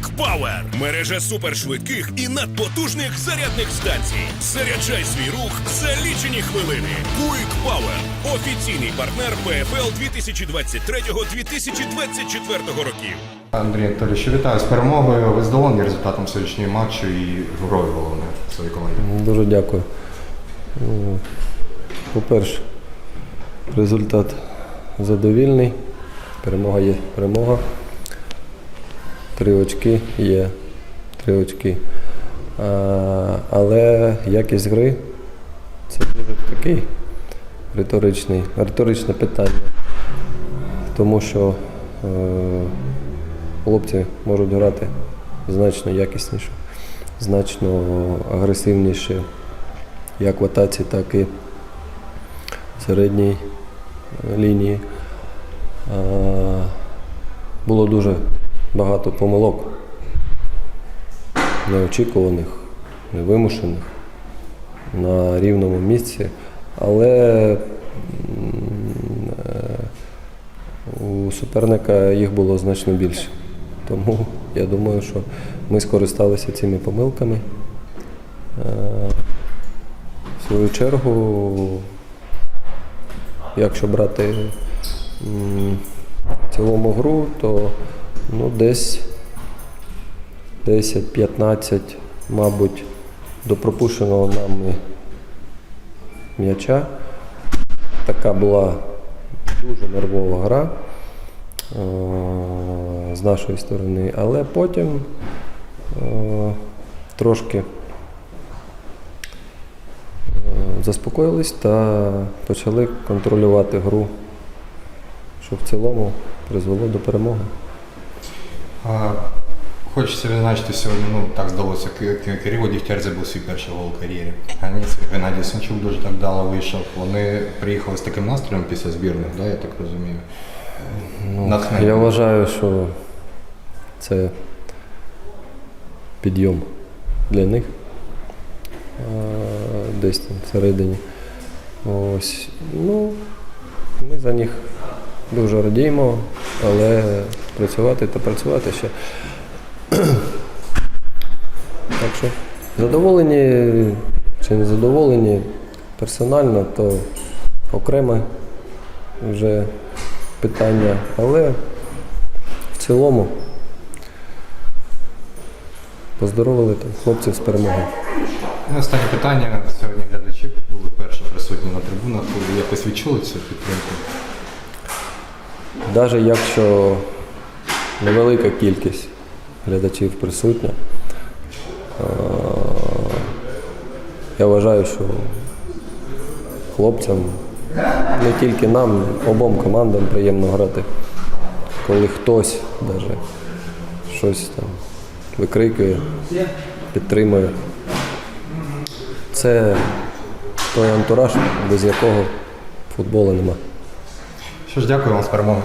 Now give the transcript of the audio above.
Power – мережа супершвидких і надпотужних зарядних станцій. Заряджай свій рух за лічені хвилини. Quick Power – офіційний партнер ПФЛ 2023-2024 років. Андрій Анатолійович, вітаю з перемогою. Ви задоволені результатом сьогоднішнього матчу і грою головне своєї команди. Дуже дякую. Ну, По-перше, результат задовільний. Перемога є перемога. Три очки є. Три очки. А, але якість гри це дуже такий риторичний, риторичне питання. Тому що е, хлопці можуть грати значно якісніше, значно агресивніше як в атаці, так і в середній е, лінії. Е, Було дуже багато помилок, неочікуваних, невимушених на рівному місці, але е, у суперника їх було значно більше. Тому я думаю, що ми скористалися цими помилками. Е, В свою чергу, якщо брати цілому гру, то ну, десь 10-15, мабуть, до пропущеного нами м'яча. Така була дуже нервова гра е, з нашої сторони, але потім е, трошки е, заспокоїлись та почали контролювати гру, що в цілому призвело до перемоги. Хочеться відзначити сьогодні, ну так здалося, Ки- Ки- Кирило Дігтяр забив свій перший гол у кар'єрі. А Геннадій Санчук дуже так дало вийшов. Вони приїхали з таким настроєм після збірних, да, я так розумію. Натхнення. Ну, Я вважаю, що це підйом для них десь там всередині. Ось. Ну, ми за них дуже радіємо, але працювати та працювати ще. Так що задоволені чи не задоволені персонально, то окреме вже питання. Але в цілому поздоровили там хлопців з перемогою. І Останнє питання. Сьогодні глядачі були перші присутні на трибунах. Якось відчули цю підтримку? Навіть якщо невелика кількість глядачів присутня, е, я вважаю, що хлопцям, не тільки нам, обом командам приємно грати, коли хтось навіть щось там викрикує, підтримує. Це той антураж, без якого футболу нема. Що ж, дякую вам з перемогою.